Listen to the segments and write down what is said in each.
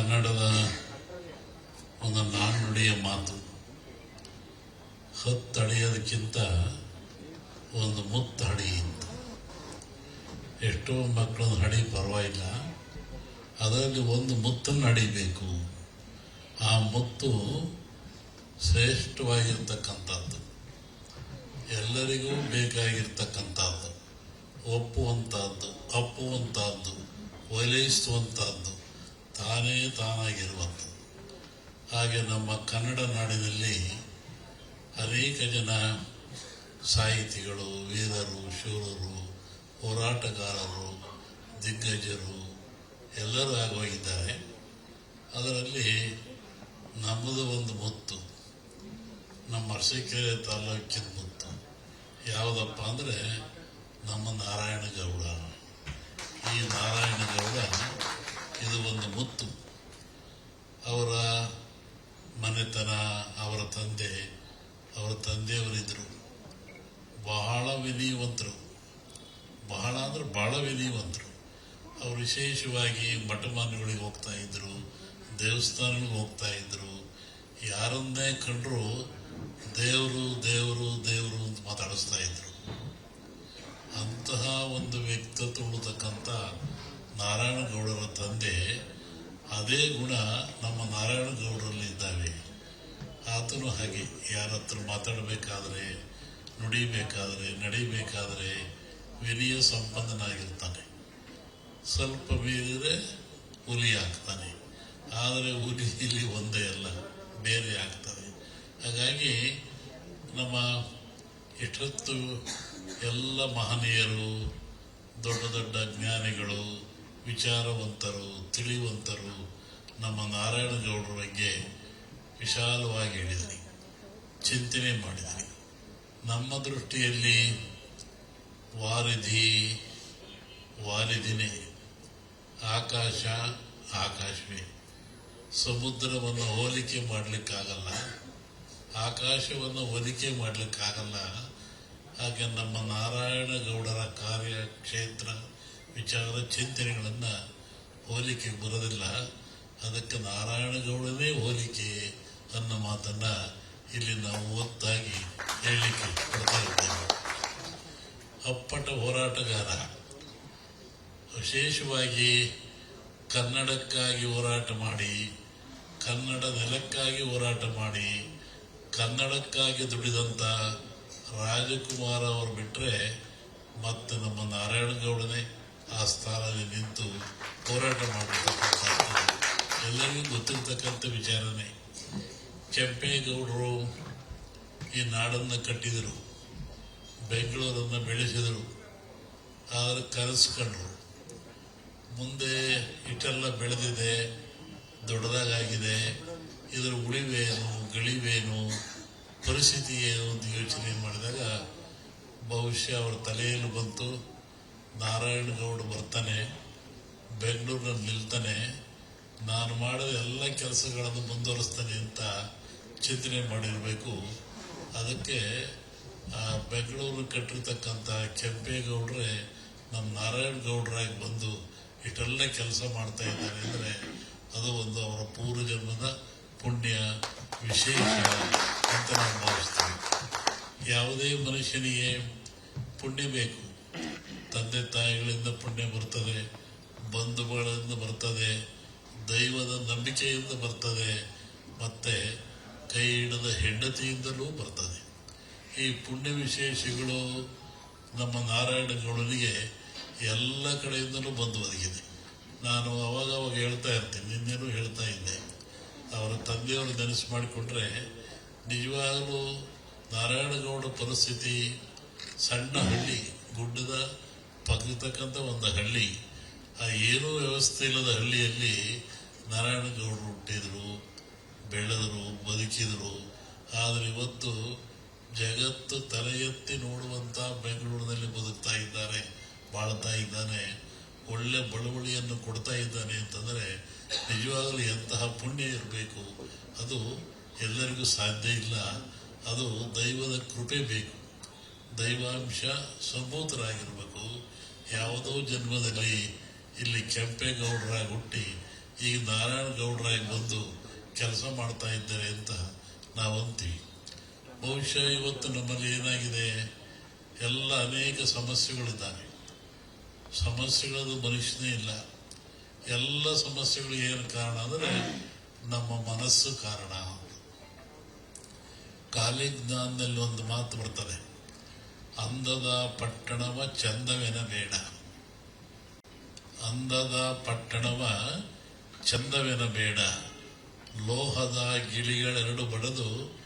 ಕನ್ನಡದ ಒಂದು ನಾಣ್ಣುಡಿಯ ಮಾತು. ಹತ್ತಡಿಯೋದಕ್ಕಿಂತ ಒಂದು ಮುತ್ತು ಹಡಿ ಅಂತ ಎಷ್ಟೋ ಮಕ್ಕಳನ್ನ ಹಡಿ ಪರವಾಗಿಲ್ಲ. ಅದರಲ್ಲಿ ಒಂದು ಮುತ್ತನ್ನು ಹಡಿಬೇಕು. ಆ ಮುತ್ತು ಶ್ರೇಷ್ಠವಾಗಿರ್ತಕ್ಕಂಥದ್ದು. ಎಲ್ಲರಿಗೂ ಬೇಕಾಗಿರ್ತಕ್ಕಂಥದ್ದು. ಒಪ್ಪುವಂಥದ್ದು, ಅಪ್ಪುವಂಥದ್ದು ಒಲೈಸುವಂಥದ್ದು ತಾನೇ ತಾನಾಗಿರುವಂಥದ್ದು. ಹಾಗೆ ನಮ್ಮ ಕನ್ನಡ ನಾಡಿನಲ್ಲಿ ಅನೇಕ ಜನ ಸಾಹಿತಿಗಳು, ವೀರರು, ಶೂರರು, ಹೋರಾಟಗಾರರು, ದಿಗ್ಗಜರು ಎಲ್ಲರೂ ಆಗೋಗಿದ್ದಾರೆ ಅದರಲ್ಲಿ ನಮ್ಮದು ಒಂದು ಮುತ್ತು. ನಮ್ಮ ಅರಸೀಕೆರೆ ತಾಲೂಕಿನ ಮುತ್ತು. ಯಾವುದಪ್ಪ ಅಂದರೆ ನಮ್ಮ ನಾರಾಯಣಗೌಡ ಈ ನಾರಾಯಣಗೌಡ ಇದು ಒಂದು ಮುತ್ತು ಅವರ ಮನೆತನ, ಅವರ ತಂದೆ, ಅವರ ತಂದೆಯವರಿದ್ದರು ಬಹಳ ವಿನಯವಂತರು ಬಹಳ ಅಂದ್ರೆ ಬಹಳ ವಿನಯವಂತರು ಅವರು ವಿಶೇಷವಾಗಿ ಮಠಮಾನ್ಯಗಳಿಗೆ ಹೋಗ್ತಾ ಇದ್ರು, ದೇವಸ್ಥಾನಗಳಿಗೆ ಹೋಗ್ತಾ ಇದ್ರು. ಯಾರನ್ನೇ ಕಂಡ್ರು ದೇವರು ದೇವರು ದೇವರು ಅಂತ ಮಾತಾಡಿಸ್ತಾ ಇದ್ರು. ಅಂತಹ ಒಂದು ವ್ಯಕ್ತಿತ್ವ ಉಳ್ಳತಕ್ಕಂಥ ನಾರಾಯಣಗೌಡರ ತಂದೆ ಅದೇ ಗುಣ ನಮ್ಮ ನಾರಾಯಣಗೌಡರಲ್ಲಿ ಇದ್ದಾವೆ. ಆತನು ಹಾಗೆ. ಯಾರ ಹತ್ರ ಮಾತಾಡಬೇಕಾದ್ರೆ, ನುಡಿಬೇಕಾದ್ರೆ, ನಡಿಬೇಕಾದ್ರೆ ವಿನಯ ಸಂಪನ್ನನಾಗಿರ್ತಾನೆ. ಸ್ವಲ್ಪ ಮೀರಿದರೆ ಹುಲಿ ಆಗ್ತಾನೆ. ಆದರೆ ಹುಲಿ ಇಲ್ಲಿ ಒಂದೇ ಅಲ್ಲ, ಬೇರೆ ಆಗ್ತದೆ ಹಾಗಾಗಿ ನಮ್ಮ ಇಷ್ಟೊತ್ತು ಎಲ್ಲ ಮಹನೀಯರು, ದೊಡ್ಡ ದೊಡ್ಡ ಜ್ಞಾನಿಗಳು ವಿಚಾರವಂತರು, ತಿಳಿವಂತರು ನಮ್ಮ ನಾರಾಯಣಗೌಡರ ಬಗ್ಗೆ ವಿಶಾಲವಾಗಿ ಹೇಳಿದ್ರಿ, ಚಿಂತನೆ ಮಾಡಿದ್ರಿ. ನಮ್ಮ ದೃಷ್ಟಿಯಲ್ಲಿ ವಾರಿಧಿ, ವಾರಿಧಿನೇ, ಆಕಾಶ, ಆಕಾಶವೇ. ಸಮುದ್ರವನ್ನು ಹೋಲಿಕೆ ಮಾಡಲಿಕ್ಕಾಗಲ್ಲ, ಆಕಾಶವನ್ನು ಹೋಲಿಕೆ ಮಾಡಲಿಕ್ಕಾಗಲ್ಲ. ಹಾಗೆ ನಮ್ಮ ನಾರಾಯಣಗೌಡರ ಕಾರ್ಯಕ್ಷೇತ್ರ ವಿಚಾರ ಚಿಂತನೆಗಳನ್ನು ಹೋಲಿಕೆ ಬರೋದಿಲ್ಲ. ಅದಕ್ಕೆ ನಾರಾಯಣಗೌಡನೇ ಹೋಲಿಕೆ ಅನ್ನೋ ಮಾತನ್ನ ಇಲ್ಲಿ ನಾವು ಒತ್ತಾಗಿ ಹೇಳಲಿಕ್ಕೆ ಕೊಡ್ತಾ ಇದ್ದೇವೆ. ಅಪ್ಪಟ ಹೋರಾಟಗಾರ. ವಿಶೇಷವಾಗಿ ಕನ್ನಡಕ್ಕಾಗಿ ಹೋರಾಟ ಮಾಡಿ ಕನ್ನಡ ನೆಲಕ್ಕಾಗಿ ಹೋರಾಟ ಮಾಡಿ, ಕನ್ನಡಕ್ಕಾಗಿ ದುಡಿದಂಥ ರಾಜಕುಮಾರ ಅವರು ಬಿಟ್ಟರೆ ಮತ್ತೆ ನಮ್ಮ ನಾರಾಯಣಗೌಡನೇ ಆ ಸ್ಥಾನದಲ್ಲಿ ನಿಂತು ಹೋರಾಟ ಮಾಡಿರ್ತಕ್ಕಂಥದ್ದು ಎಲ್ಲರಿಗೂ ಗೊತ್ತಿರ್ತಕ್ಕಂಥ ವಿಚಾರನೇ. ಕೆಂಪೇಗೌಡರು ಈ ನಾಡನ್ನು ಕಟ್ಟಿದರು, ಬೆಂಗಳೂರನ್ನು ಬೆಳೆಸಿದರು, ಆದರೆ ಕರೆಸ್ಕೊಂಡ್ರು. ಮುಂದೆ ಇಷ್ಟೆಲ್ಲ ಬೆಳೆದಿದೆ ದೊಡ್ಡದಾಗಿದೆ ಇದರ ಉಳಿವೇನು, ಗಳಿವೇನು, ಪರಿಸ್ಥಿತಿ ಏನು ಅಂತ ಯೋಚನೆ ಮಾಡಿದಾಗ ಬಹುಶಃ ಅವರ ತಲೆಯಲ್ಲಿ ಬಂತು. ನಾರಾಯಣಗೌಡ ಬರ್ತಾನೆ, ಬೆಂಗಳೂರಿನಲ್ಲಿ ನಿಲ್ತಾನೆ, ನಾನು ಮಾಡಿದ ಎಲ್ಲ ಕೆಲಸಗಳನ್ನು ಮುಂದುವರಿಸ್ತಾನೆ ಅಂತ ಚಿಂತನೆ ಮಾಡಿರಬೇಕು. ಅದಕ್ಕೆ, ಆ, ಬೆಂಗಳೂರು ಕಟ್ಟಿರ್ತಕ್ಕಂಥ ಕೆಂಪೇಗೌಡ್ರೆ ನಮ್ಮ ನಾರಾಯಣಗೌಡರಾಗಿ ಬಂದು ಇಷ್ಟೆಲ್ಲ ಕೆಲಸ ಮಾಡ್ತಾ ಇದ್ದಾರೆ ಅಂದರೆ ಅದು ಒಂದು ಅವರ ಪೂರ್ವಜನ್ಮದ ಪುಣ್ಯ ವಿಶೇಷ ಅಂತ ನಾನು ಭಾವಿಸ್ತೇನೆ. ಯಾವುದೇ ಮನುಷ್ಯನಿಗೆ ಪುಣ್ಯ ಬೇಕು. ತಂದೆ ತಾಯಿಗಳಿಂದ ಪುಣ್ಯ ಬರ್ತದೆ, ಬಂಧುಗಳಿಂದ ಬರ್ತದೆ, ದೈವದ ನಂಬಿಕೆಯಿಂದ ಬರ್ತದೆ, ಮತ್ತು ಕೈ ಹಿಡಿದ ಹೆಂಡತಿಯಿಂದಲೂ ಬರ್ತದೆ. ಈ ಪುಣ್ಯ ವಿಶೇಷಗಳು ನಮ್ಮ ನಾರಾಯಣಗೌಡನಿಗೆ ಎಲ್ಲ ಕಡೆಯಿಂದಲೂ ಬಂದು ಒದಗಿದೆ. ನಾನು ಅವಾಗ ಅವಾಗ ಹೇಳ್ತಾ ಇರ್ತೀನಿ, ನಿನ್ನೇನು ಹೇಳ್ತಾ ಇದ್ದೆ. ಅವರ ತಂದೆಯವರು ನೆನೆಸು ಮಾಡಿಕೊಂಡ್ರೆ, ನಿಜವಾಗಲೂ ನಾರಾಯಣಗೌಡ ಪರಿಸ್ಥಿತಿ ಸಣ್ಣ ಹಳ್ಳಿ, ಗುಡ್ಡದ ಪಕ್ಕತಕ್ಕಂಥ ಒಂದು ಹಳ್ಳಿ, ಆ ಏನೂ ವ್ಯವಸ್ಥೆ ಇಲ್ಲದ ಹಳ್ಳಿಯಲ್ಲಿ ನಾರಾಯಣಗೌಡರು ಹುಟ್ಟಿದರು, ಬೆಳೆದರು, ಬದುಕಿದರು. ಆದರೆ ಇವತ್ತು ಜಗತ್ತು ತಲೆ ಎತ್ತಿ ನೋಡುವಂಥ ಬೆಂಗಳೂರಿನಲ್ಲಿ ಬದುಕ್ತಾ ಇದ್ದಾರೆ, ಬಾಳ್ತಾ ಇದ್ದಾನೆ, ಒಳ್ಳೆ ಬಳುವಳಿಯನ್ನು ಕೊಡ್ತಾ ಇದ್ದಾನೆ ಅಂತಂದರೆ ನಿಜವಾಗಲೂ ಎಂತಹ ಪುಣ್ಯ ಇರಬೇಕು. ಅದು ಎಲ್ಲರಿಗೂ ಸಾಧ್ಯ ಇಲ್ಲ. ಅದು ದೈವದ ಕೃಪೆ ಬೇಕು. ದೈವಾಂಶ ಸಂಭೂತರಾಗಿರಬೇಕು ಯಾವುದೋ ಜನ್ಮದಲ್ಲಿ ಇಲ್ಲಿ ಕೆಂಪೇಗೌಡರಾಗಿ ಹುಟ್ಟಿ ಈಗ ನಾರಾಯಣ ಗೌಡರಾಗಿ ಬಂದು ಕೆಲಸ ಮಾಡ್ತಾ ಇದ್ದಾರೆ ಅಂತ ನಾವು ಅಂತೀವಿ. ಬಹುಶಃ ಇವತ್ತು ನಮ್ಮಲ್ಲಿ ಏನಾಗಿದೆ? ಎಲ್ಲ ಅನೇಕ ಸಮಸ್ಯೆಗಳಿದ್ದಾವೆ. ಸಮಸ್ಯೆಗಳದು ಮನುಷ್ಯನೇ ಇಲ್ಲ. ಎಲ್ಲ ಸಮಸ್ಯೆಗಳು ಏನು ಕಾರಣ ಅಂದರೆ ನಮ್ಮ ಮನಸ್ಸು ಕಾರಣ. ಕಾಲೇಜ್ ಜ್ಞಾನದಲ್ಲಿ ಒಂದು ಮಾತು ಬರ್ತದೆ. ಅಂದದ ಪಟ್ಟಣವ ಚಂದವೆನ ಬೇಡ ಅಂದದ ಪಟ್ಟಣವ ಚಂದವೆನ ಬೇಡ ಲೋಹದ ಗಿಳಿಗಳೆರಡು ಬಡದು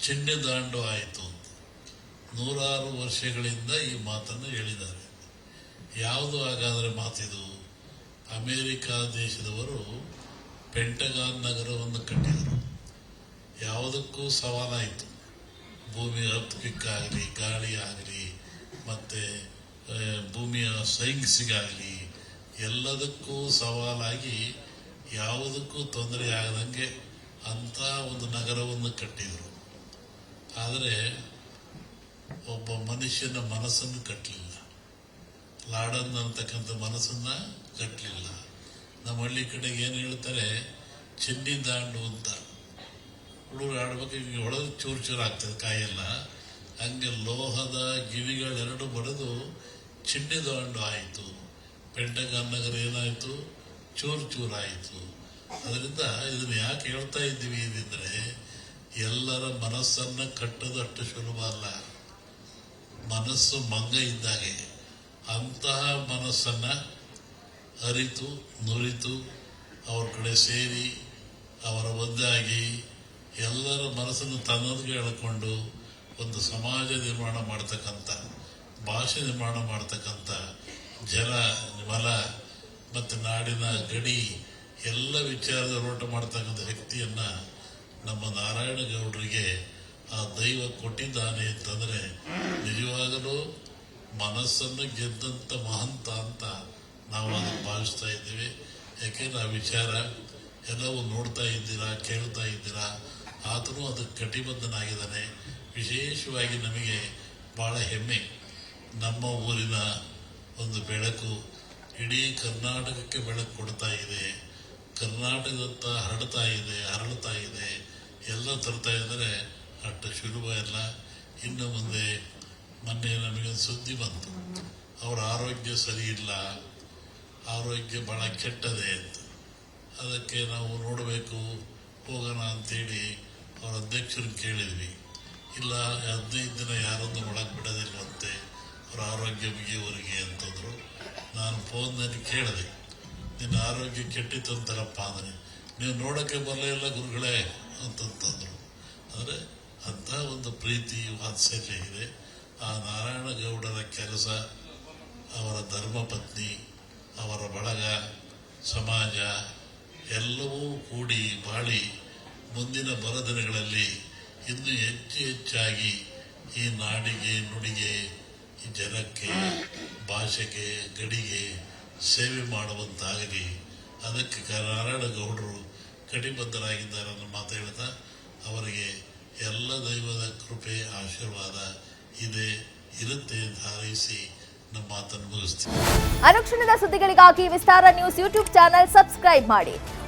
ಚಿಣ್ಣೆ ದಾಂಡು ಆಯಿತು. ನೂರಾರು ವರ್ಷಗಳಿಂದ ಈ ಮಾತನ್ನು ಹೇಳಿದ್ದಾರೆ. ಯಾವುದು ಹಾಗಾದರೆ ಮಾತಿದು? ಅಮೇರಿಕ ದೇಶದವರು ಪೆಂಟಗಾನ್ ನಗರವನ್ನು ಕಟ್ಟಿದರು. ಯಾವುದಕ್ಕೂ ಸವಾಲಾಯಿತು. ಭೂಮಿ ಆಗಲಿ ಗಾಳಿ ಆಗಲಿ ಮತ್ತು ಭೂಮಿಯ ಸೈನ್ಸಿಗಾಗಲಿ ಎಲ್ಲದಕ್ಕೂ ಸವಾಲಾಗಿ ಯಾವುದಕ್ಕೂ ತೊಂದರೆ ಆಗದಂಗೆ ಅಂಥ ಒಂದು ನಗರವನ್ನು ಕಟ್ಟಿದರು. ಆದರೆ ಒಬ್ಬ ಮನುಷ್ಯನ ಮನಸ್ಸನ್ನು ಕಟ್ಟಲಿಲ್ಲ ಲಾಡನ್ ಅಂತಕ್ಕಂಥ ಮನಸ್ಸನ್ನು ಕಟ್ಟಲಿಲ್ಲ ನಮ್ಮ ಹಳ್ಳಿ ಕಡೆಗೆ ಏನು ಹೇಳ್ತಾರೆ? ಚೆನ್ನಿ ದಾಂಡು ಅಂತ. ಹುಡುಗರು ಆಡಬೇಕು ಹಿಂಗೆ ಹೊಡೆದು ಚೂರು ಚೂರು ಆಗ್ತದೆ ಕಾಯೆಲ್ಲ. ಹಂಗೆ ಲೋಹದ ಗಿವಿಗಳೆರಡು ಬಡಿದು ಚಿಣ್ಣಿ ದಾಂಡು ಆಯಿತು. ಪೆಂಟಗಾನ್ ನಗರ ಏನಾಯಿತು? ಚೂರು ಚೂರು ಆಯಿತು. ಅದರಿಂದ ಇದನ್ನು ಯಾಕೆ ಹೇಳ್ತಾ ಇದ್ದೀವಿ ಎಂದರೆ ಎಲ್ಲರ ಮನಸ್ಸನ್ನು ಕಟ್ಟೋದು ಅಷ್ಟು ಸುಲಭ ಅಲ್ಲ. ಮನಸ್ಸು ಮಂಗ ಇದ್ದಾಗೆ. ಅಂತಹ ಮನಸ್ಸನ್ನು ಅರಿತು, ನುರಿತು, ಅವ್ರ ಕಡೆ ಸೇರಿ, ಅವರ ಒಂದಾಗಿ ಎಲ್ಲರ ಮನಸ್ಸನ್ನು ತನ್ನದಿಗೆ ಎಳ್ಕೊಂಡು ಒಂದು ಸಮಾಜ ನಿರ್ಮಾಣ ಮಾಡ್ತಕ್ಕಂಥ, ಭಾಷೆ ನಿರ್ಮಾಣ ಮಾಡ್ತಕ್ಕಂಥ ಜಲ, ಮಲ ಮತ್ತು ನಾಡಿನ ಗಡಿ ಎಲ್ಲ ವಿಚಾರದ ಹೋರಾಟ ಮಾಡ್ತಕ್ಕಂಥ ವ್ಯಕ್ತಿಯನ್ನು ನಮ್ಮ ನಾರಾಯಣ ಗೌಡರಿಗೆ ಆ ದೈವ ಕೊಟ್ಟಿದ್ದಾನೆ ಅಂತಂದರೆ ನಿಜವಾಗಲೂ ಮನಸ್ಸನ್ನು ಗೆದ್ದಂತ ಮಹಂತ ಅಂತ ನಾವು ಅದನ್ನು ಭಾವಿಸ್ತಾ ಇದ್ದೀವಿ. ಯಾಕೆಂದ್ರೆ ಆ ವಿಚಾರ ಎಲ್ಲವೂ ನೋಡ್ತಾ ಇದ್ದೀರಾ, ಕೇಳ್ತಾ ಇದ್ದೀರಾ. ಆತನು ಅದಕ್ಕೆ ಕಟಿಬದ್ಧನಾಗಿದ್ದಾನೆ. ವಿಶೇಷವಾಗಿ ನಮಗೆ ಭಾಳ ಹೆಮ್ಮೆ. ನಮ್ಮ ಊರಿನ ಒಂದು ಬೆಳಕು ಇಡೀ ಕರ್ನಾಟಕಕ್ಕೆ ಬೆಳಕು ಕೊಡ್ತಾ ಇದೆ. ಕರ್ನಾಟಕದತ್ತ ಹರಡ್ತಾ ಇದೆ ಹರಳುತ್ತಾ ಇದೆ. ಎಲ್ಲ ತರ್ತಾ ಇದ್ದರೆ. ಅಷ್ಟು ಸುಲಭ ಇಲ್ಲ ಇನ್ನು ಮುಂದೆ ಮೊನ್ನೆ ನಮಗೆ ಸುದ್ದಿ ಬಂತು. ಅವರ ಆರೋಗ್ಯ ಸರಿ ಇಲ್ಲ. ಆರೋಗ್ಯ ಭಾಳ ಕೆಟ್ಟದೆ ಅಂತ. ಅದಕ್ಕೆ ನಾವು ನೋಡಬೇಕು, ಹೋಗೋಣ ಅಂತೇಳಿ ಅವರ ಅಧ್ಯಕ್ಷರು ಕೇಳಿದ್ವಿ, ಇಲ್ಲ ಹದಿನೈದು ದಿನ ಯಾರೊಂದು ಒಳಗೆ ಬಿಡೋದಿಲ್ವಂತೆ ಅವರ ಆರೋಗ್ಯ ಮುಗಿಯವರಿಗೆ ಅಂತಂದರು. ನಾನು ಫೋನ್ನಲ್ಲಿ ಕೇಳಿದೆ, ನಿನ್ನ ಆರೋಗ್ಯ ಕೆಟ್ಟಿತ್ತು ಅಂತಾರಪ್ಪ ಅಂದರೆ, ನೀವು ನೋಡೋಕ್ಕೆ ಬರಲಿಲ್ಲ ಗುರುಗಳೇ ಅಂತಂತಂದರು. ಅಂದರೆ ಅಂಥ ಒಂದು ಪ್ರೀತಿ, ವಾತ್ಸಲ್ಯ ಇದೆ. ಆ ನಾರಾಯಣ ಗೌಡರ ಕೆಲಸ, ಅವರ ಧರ್ಮಪತ್ನಿ ಅವರ ಬಳಗ, ಸಮಾಜ, ಎಲ್ಲವೂ ಕೂಡಿ ಬಾಳಿ ಮುಂದಿನ ಬರದಿನಗಳಲ್ಲಿ ಇನ್ನು ಹೆಚ್ಚು ಹೆಚ್ಚಾಗಿ ಈ ನಾಡಿಗೆ, ನುಡಿಗೆ, ಈ ಜನಕ್ಕೆ, ಭಾಷೆಗೆ, ಗಡಿಗೆ ಸೇವೆ ಮಾಡುವಂತಾಗಲಿ. ಅದಕ್ಕೆ ಕಾರಣ ಗೌಡರು ಕಟಿಬದ್ಧರಾಗಿದ್ದಾರೆ ಅನ್ನೋ ಮಾತು ಹೇಳ್ತಾ ಅವರಿಗೆ ಎಲ್ಲ ದೈವದ ಕೃಪೆ, ಆಶೀರ್ವಾದ ಇದೆ, ಇರುತ್ತೆ ಅಂತ ಹಾರೈಸಿ ನಮ್ಮ ಮಾತನ್ನು ಮುಗಿಸ್ತೀನಿ ಅನುಕ್ಷಣದ ಸುದ್ದಿಗಳಿಗಾಗಿ Vistara news YouTube channel subscribe ಮಾಡಿ.